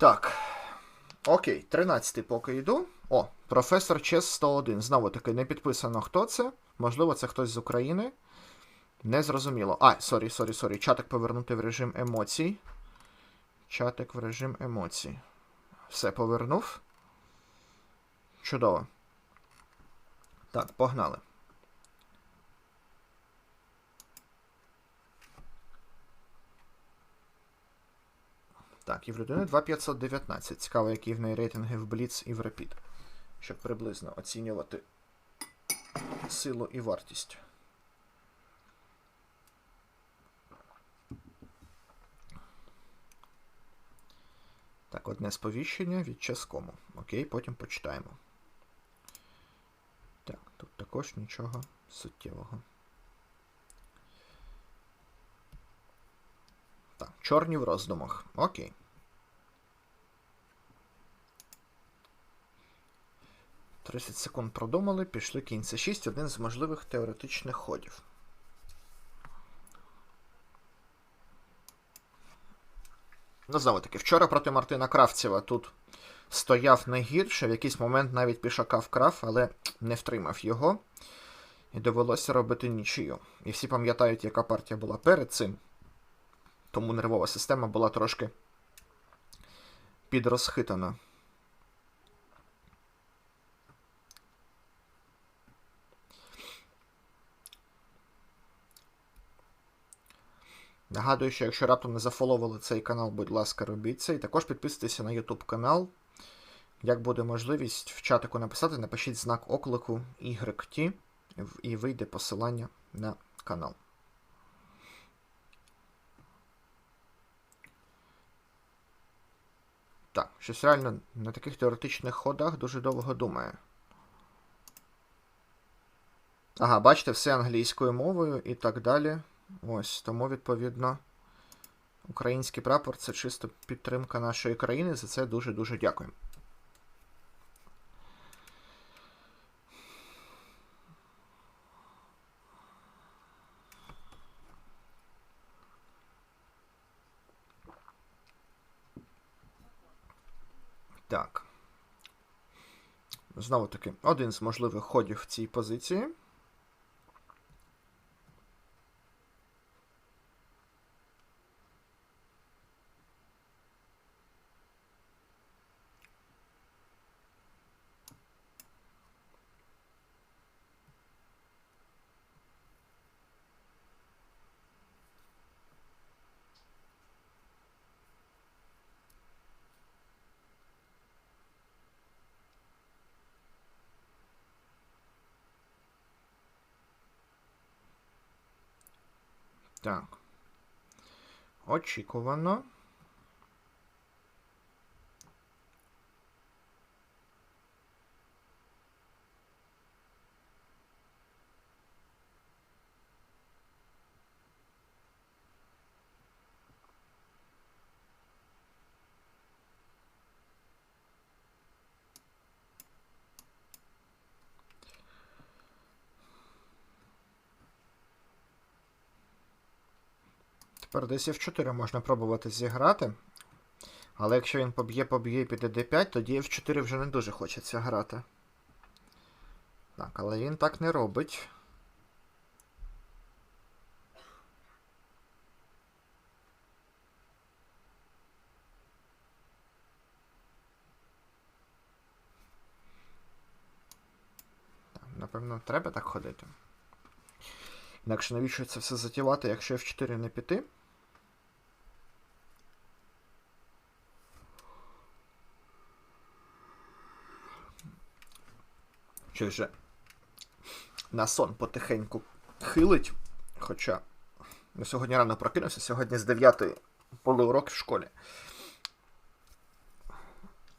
Так. Окей, 13-й поки йду. О, професор Чес 101. Знову таки, не підписано, хто це. Можливо, це хтось з України. Не зрозуміло. А, сорі, сорі, сорі. Чатик повернути в режим емоцій. Чатик в режим емоцій. Все повернув. Чудово. Так, погнали. Так, і в людини 2519. Цікаво, які в неї рейтинги в Blitz і в Rapid. Щоб приблизно оцінювати силу і вартість. Так, одне сповіщення від Ческому. Окей, потім почитаємо. Так, тут також нічого суттєвого. Так, чорні в роздумах. Окей. Тридцять секунд продумали, пішли кінь c 6 один з можливих теоретичних ходів. Ну, знову таки, вчора проти Мартина Кравцева тут стояв не гірше, в якийсь момент навіть пішака вкрав, але не втримав його. І довелося робити нічию. І всі пам'ятають, яка партія була перед цим. Тому нервова система була трошки підрозхитана. Нагадую, що якщо раптом не зафоловили цей канал, будь ласка, робіть це. І також підписуйтесь на YouTube канал. Як буде можливість в чатику написати, напишіть знак оклику YT і вийде посилання на канал. Так, щось реально на таких теоретичних ходах дуже довго думає. Ага, бачите, все англійською мовою і так далі. Ось, тому, відповідно, український прапор це чисто підтримка нашої країни. За це дуже-дуже дякуємо. Так. Знову таки, один з можливих ходів в цій позиції. Так. Очікувано. Тепер десь F4 можна пробувати зіграти. Але якщо він поб'є, поб'є і піде D5, тоді F4 вже не дуже хочеться грати. Так, але він так не робить. Напевно, треба так ходити. Інакше навіщо це все затівати, якщо F4 не піти? Щось же на сон потихеньку хилить. Хоча ну, сьогодні рано прокинувся, сьогодні з 9 полуурок в школі.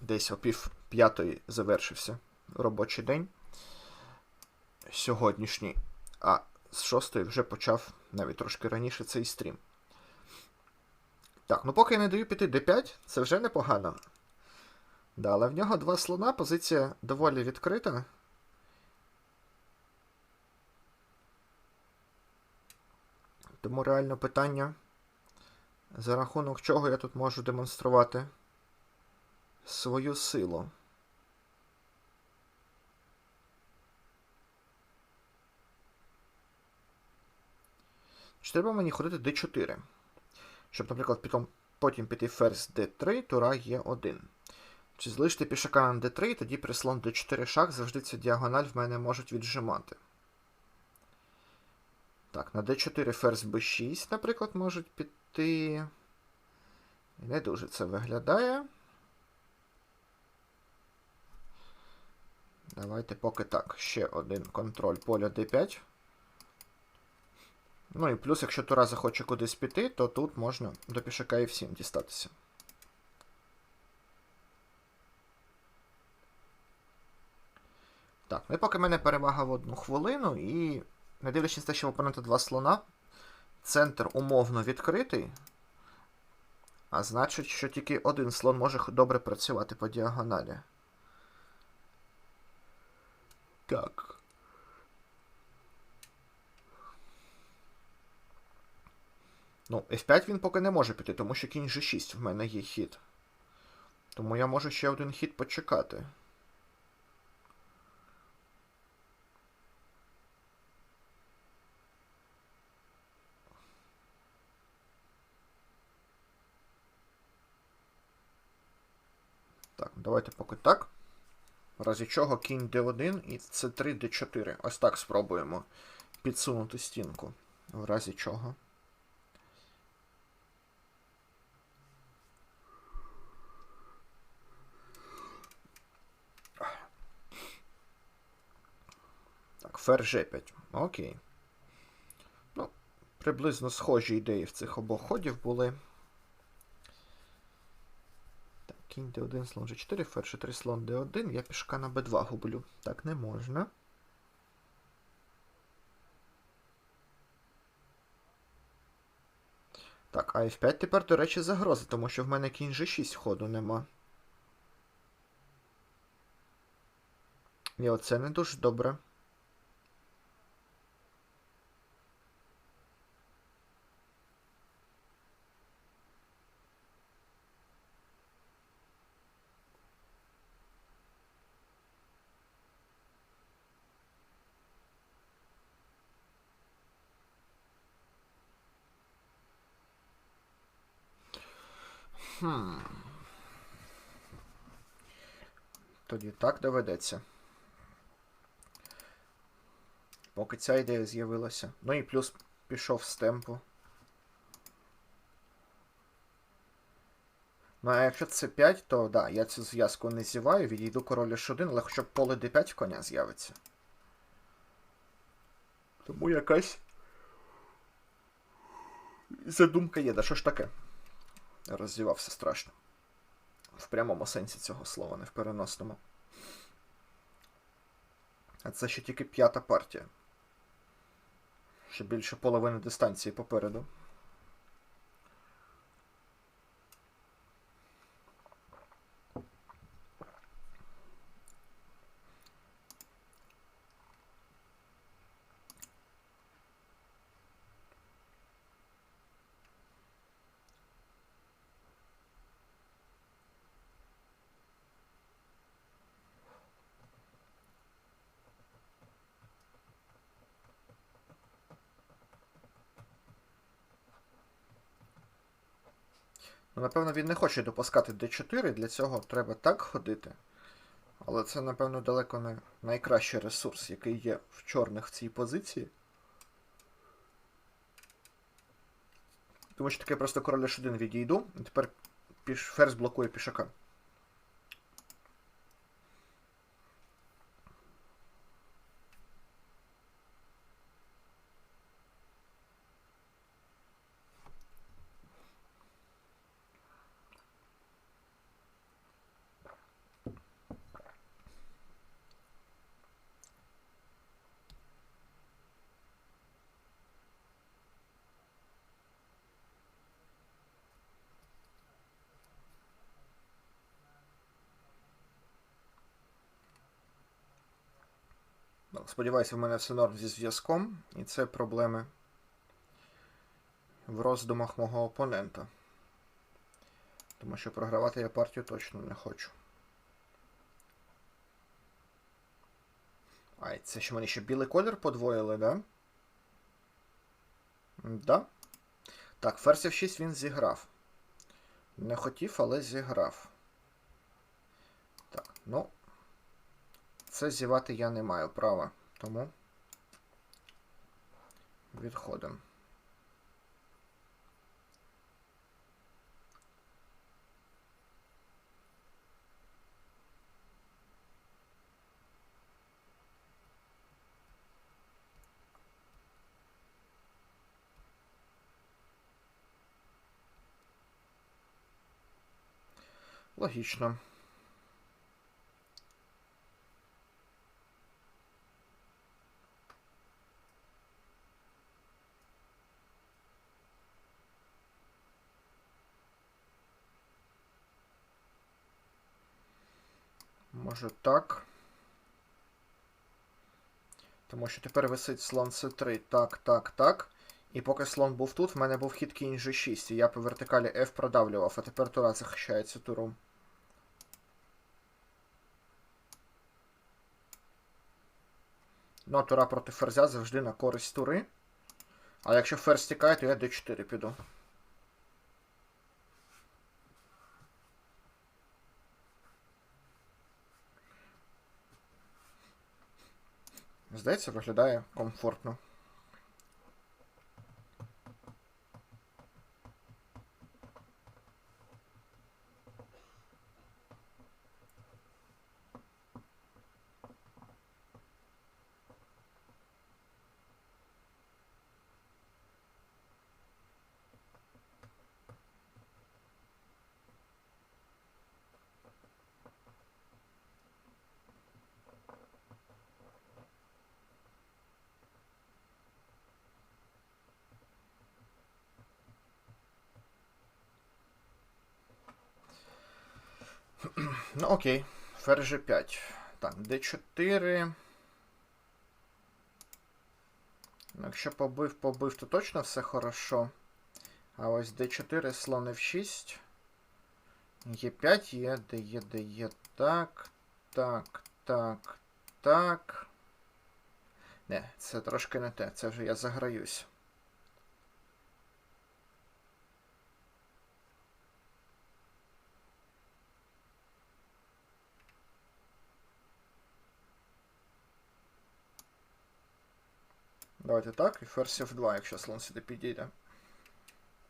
Десь о пів п'ятої завершився робочий день. Сьогоднішній. А з 6 вже почав навіть трошки раніше цей стрім. Так, ну поки я не даю піти d5, це вже непогано. Да, але в нього два слона, позиція доволі відкрита. Тому реально питання, за рахунок чого я тут можу демонструвати свою силу. Чи треба мені ходити d4? Щоб, наприклад, потім, потім піти ферзь d3, тура є 1. Чи залишити пішака на d3, тоді при слон d4 шах завжди цю діагональ в мене можуть віджимати. Так, на d4 ферзь b6, наприклад, можуть піти. Не дуже це виглядає. Давайте поки так. Ще один контроль поля d5. Ну і плюс, якщо Тура захоче кудись піти, то тут можна до пішака і всім дістатися. Так, ну і поки мене перевага в одну хвилину, і не дивлячись те, що в опонента два слона, центр умовно відкритий. А значить, що тільки один слон може добре працювати по діагоналі. Так. Ну, F5 він поки не може піти, тому що кінь G6 в мене є хід. Тому я можу ще один хід почекати. Так, давайте поки так. В разі чого кінь d1 і c3 d4. Ось так спробуємо підсунути стінку. В разі чого. Так, ферзь G5. Окей. Ну, приблизно схожі ідеї в цих обох ходів були. Так, кінь d1, слон G4, ферзь 3 слон d1. Я пішка на b2 гублю. Так не можна. Так, а f5 тепер, до речі, загроза, тому що в мене кінь G6 ходу нема. І оце не дуже добре. Хм. Тоді так доведеться. Поки ця ідея з'явилася. Ну і плюс пішов з темпу. Ну, а якщо це 5, то да, я цю зв'язку не зіваю, відійду король H1, але хоча б поле D5 коня з'явиться. Тому якась задумка є, да що ж таке? Роздівався страшно. В прямому сенсі цього слова, не в переносному. А це ще тільки п'ята партія. Ще більше половини дистанції попереду. Ну, напевно, він не хоче допускати d4, для цього треба так ходити. Але це, напевно, далеко не найкращий ресурс, який є в чорних в цій позиції. Тому що таке просто король H1 відійду, і тепер ферзь блокує пішака. Сподіваюся, в мене все норм зі зв'язком, і це проблеми в роздумах мого опонента. Тому що програвати я партію точно не хочу. Ай, це що вони ще білий колір подвоїли, да? Да. Так, ферзь F6 він зіграв. Не хотів, але зіграв. Так, ну. Це зівати я не маю права, тому відходимо. Логічно. Може так. Тому що тепер висить слон С3. Так, так, так. І поки слон був тут, в мене був хід кінь G6, і я по вертикалі F продавлював, а тепер тура захищається туром. Ну, а тура проти ферзя завжди на користь тури. А якщо ферзь тікає, то я d4 піду. Здається, виглядає комфортно. Ну, окей. Ферзь G5. Так, D4. Ну, Якщо побив, побив, то точно все хорошо. А ось D4, слон F6. Е5 є, де є, де є. Так, так, так, так. Не, це трошки не те. Це вже я заграюсь. Давайте так, і ферзь F2, якщо слон сюди підійде.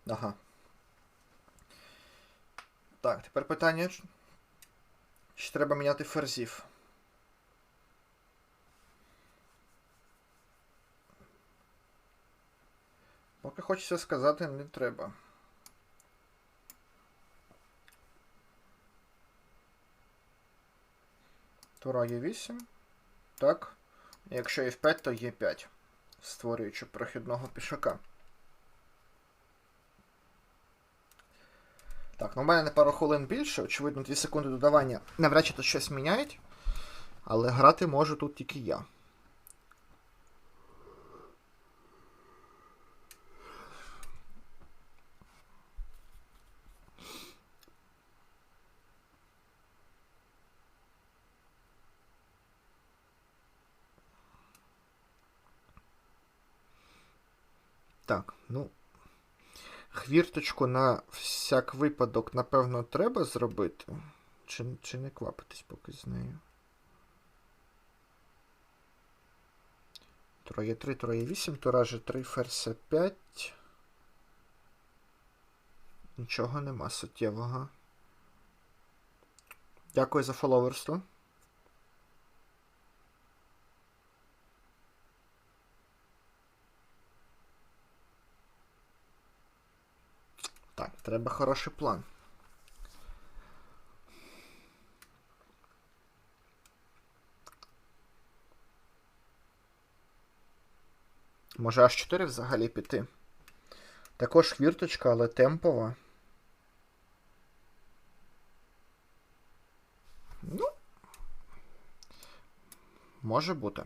Ага. Так, тепер питання. Чи треба міняти ферзів? Поки хочеться сказати, не треба. Тура є 8. Так. Якщо F5, то є 5 створюючи прохідного пішака. Так, ну в мене на пару хвилин більше, очевидно, 2 секунди додавання навряд чи тут щось міняють. Але грати можу тут тільки я. Так, ну. Хвірточку на всяк випадок, напевно, треба зробити. Чи чи не квапитись поки з нею? Троє 3, троє 8, тураже 3, ферзь 5. Нічого нема суттєвого. Дякую за фоловерство. Так, треба хороший план. Може аж 4 взагалі піти. Також хвірточка, але темпова. Ну, може бути.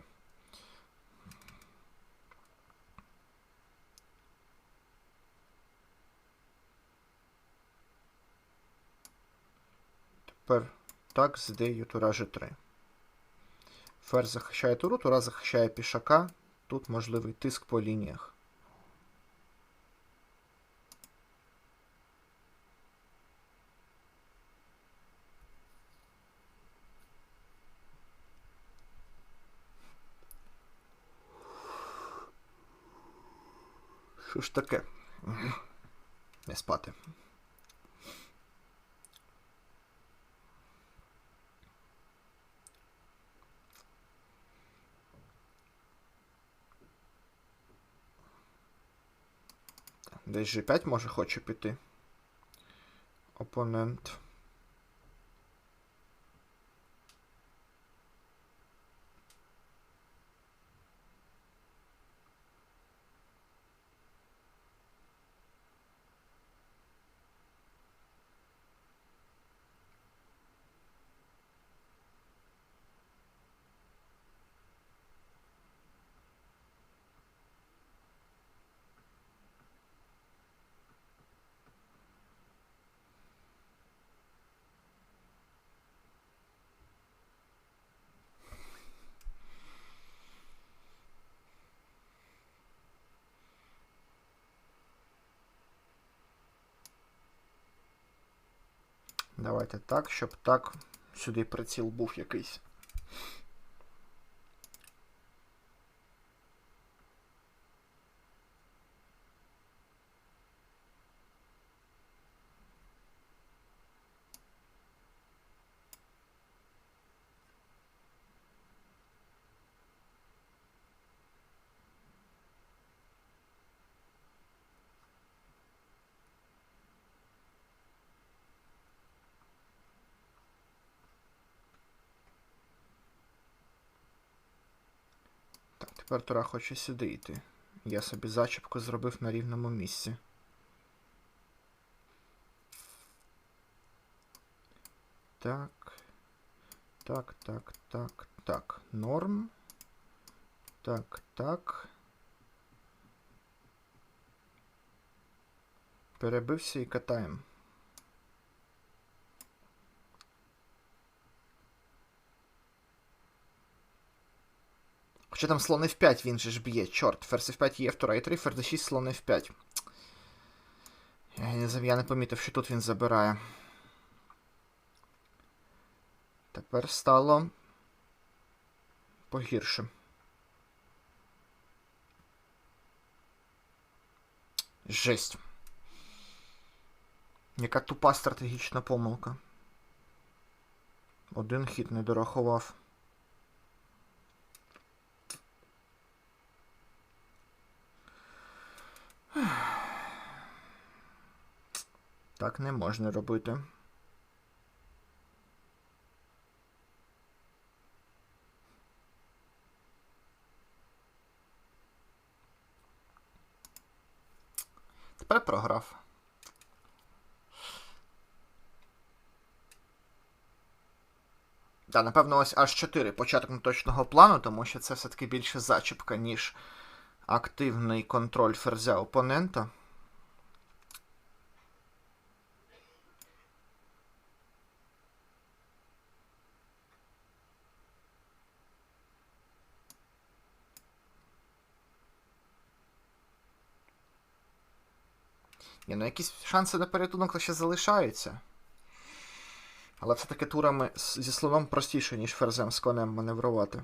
Тепер так з ідеєю тура G3. Ферзь захищає туру, тура захищає пішака. Тут можливий тиск по лініях. Що ж таке? Не спати. Десь G5 може хоче піти. Опонент. Давайте так, щоб так сюди приціл був якийсь. Тепер Тура хоче сюди йти. Я собі зачіпку зробив на рівному місці. Так. Так, так, так, так. Норм. Так, так. Перебився і катаємо. Хоча там слон F5 він же ж б'є, чорт. Ферзь F5 є і 3, ферзь D6, слон F5. Я я не помітив, що тут він забирає. Тепер стало погірше. Жесть. Яка тупа стратегічна помилка. Один хід не дорахував. Так не можна робити. Тепер програв. Так, напевно, ось аж 4 початок неточного плану, тому що це все-таки більше зачіпка, ніж активний контроль ферзя опонента. Ні, ну якісь шанси на порятунок ще залишаються. Але все-таки турами зі слоном простіше, ніж ферзем з конем маневрувати.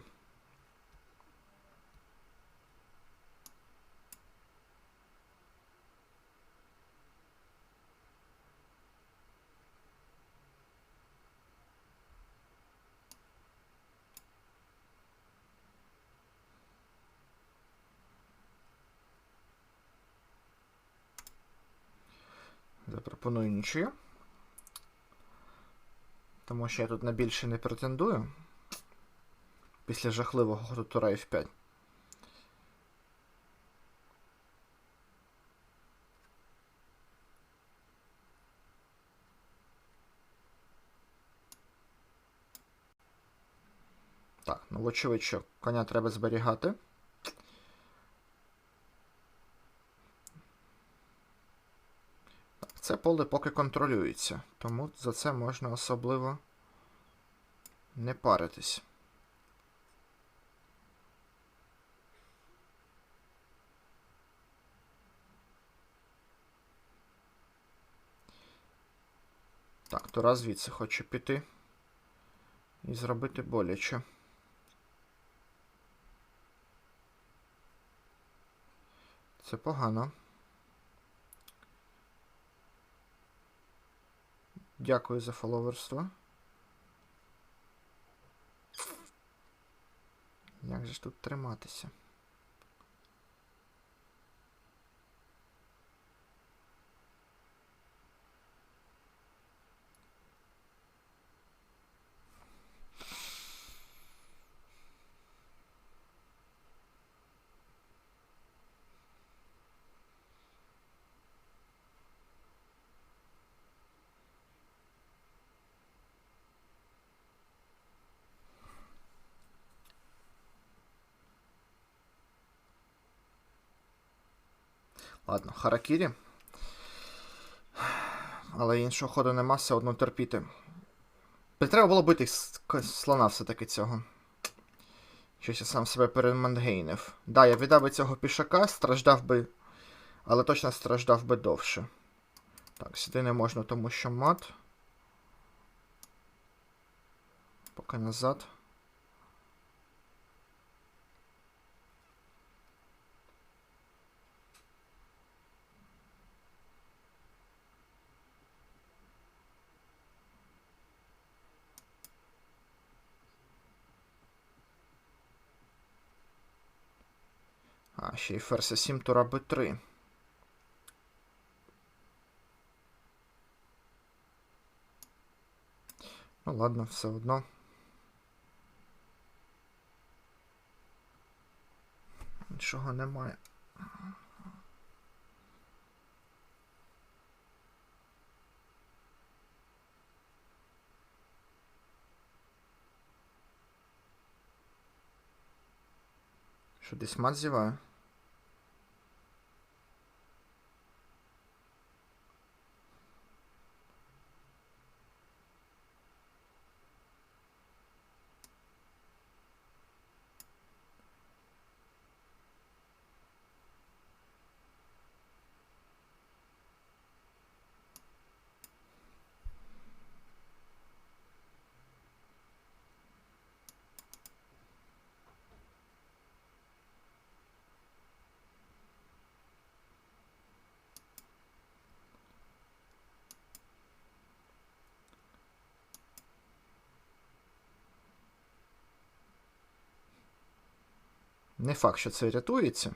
Запропоную нічию. Тому що я тут на більше не претендую. Після жахливого тура F5. Так, ну вочевидь, що коня треба зберігати. Це поле поки контролюється, тому за це можна особливо Не паритись. Так, то раз звідси хочу піти і зробити боляче. Це погано. Дякую за фоловерство. Як же ж тут триматися? Ладно, Харакірі. Але іншого ходу нема, все одно терпіти. Треба було бити слона все-таки цього. Щось я сам себе перемангейнив. Да, я віддав би цього пішака, страждав би. Але точно страждав би довше. Так, сюди не можна, тому що мат. Поки назад. Ще й ферзь 7 тура Б3. Ну ладно, все одно. Нічого немає. Що десь мат зіває? Не факт, що це рятується.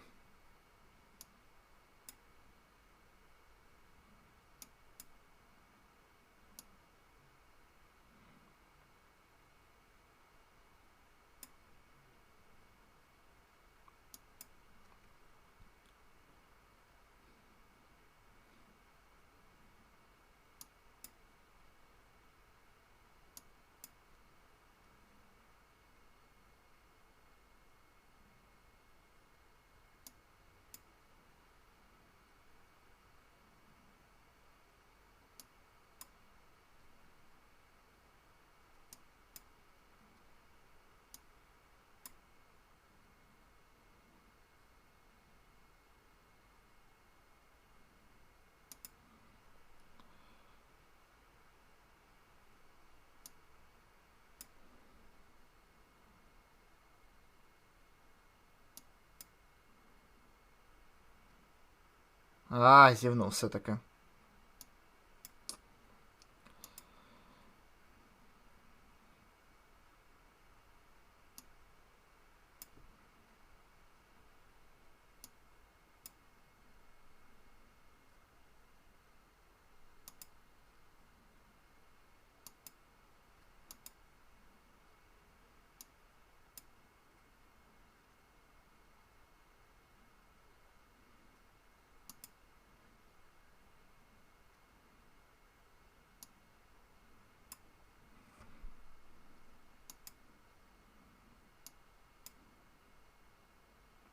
А, зівнув все-таки.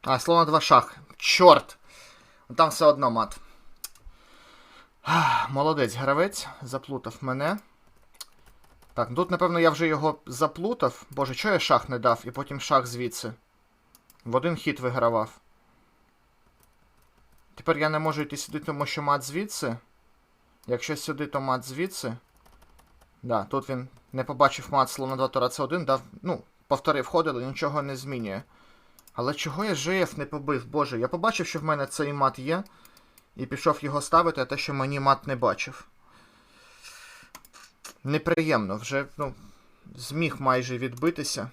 А, слово два шах. Чорт! Там все одно мат. Молодець гравець, заплутав мене. Так, ну тут, напевно, я вже його заплутав. Боже, чого я шах не дав, і потім шах звідси. В один хід вигравав. Тепер я не можу йти сюди, тому що мат звідси. Якщо сюди, то мат звідси. Да, тут він не побачив мат слон на 2 тура це 1 дав. Ну, повторив ход, але нічого не змінює. Але чого я ЖФ не побив? Боже, я побачив, що в мене цей мат є. І пішов його ставити, а те, що мені мат не бачив. Неприємно, вже, ну, зміг майже відбитися.